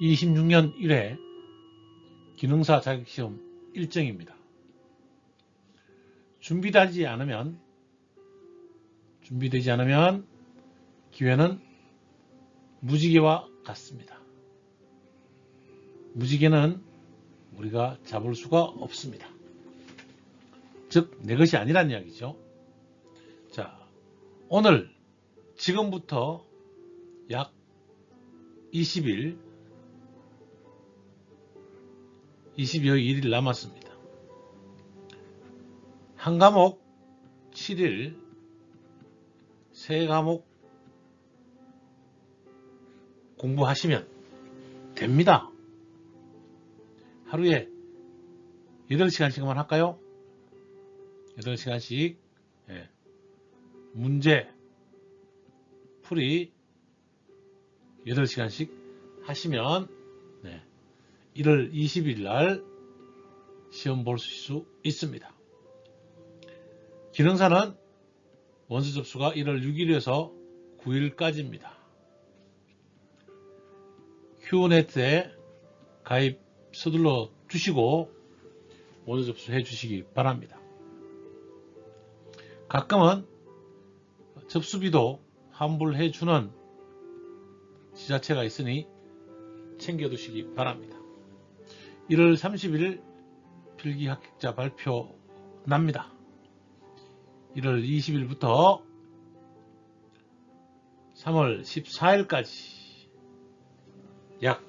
26년 1회 기능사 자격시험 일정입니다. 준비되지 않으면 준비되지 않으면 기회는 무지개와 같습니다. 무지개는 우리가 잡을 수가 없습니다. 즉, 내 것이 아니란 이야기죠. 자, 오늘 지금부터 약 20일, 20여 일일 남았습니다. 한 과목 7일, 세 과목 공부하시면 됩니다. 하루에 8시간씩만 할까요? 8시간씩 예. 문제 풀이 8시간씩 하시면 네. 1월 20일 날 시험 볼 수 있습니다. 기능사는 원서 접수가 1월 6일에서 9일까지입니다. 큐네트에 가입 서둘러 주시고 원서 접수해 주시기 바랍니다. 가끔은 접수비도 환불해 주는 지자체가 있으니 챙겨두시기 바랍니다. 1월 30일 필기 합격자 발표 납니다. 1월 20일부터 3월 14일까지 약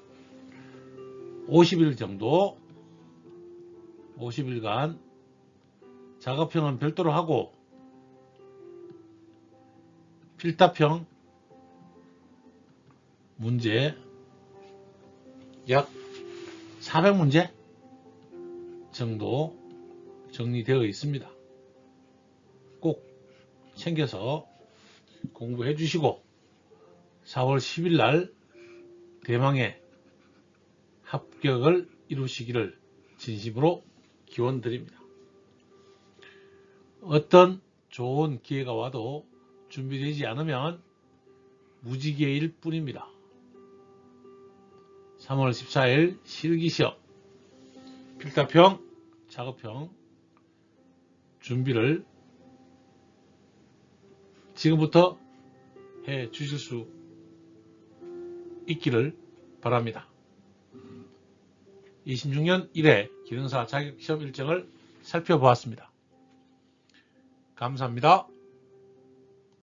50일 정도 50일간 작업형은 별도로 하고 필답형 문제 약 400문제 정도 정리되어 있습니다. 꼭 챙겨서 공부해 주시고 4월 10일 날 대망의 합격을 이루시기를 진심으로 기원 드립니다. 어떤 좋은 기회가 와도 준비되지 않으면 무지개일 뿐입니다. 3월 14일 실기시험 필답형, 작업형 준비를 지금부터 해 주실 수 있기를 바랍니다. 26년 1회 기능사 자격시험 일정을 살펴보았습니다. 감사합니다.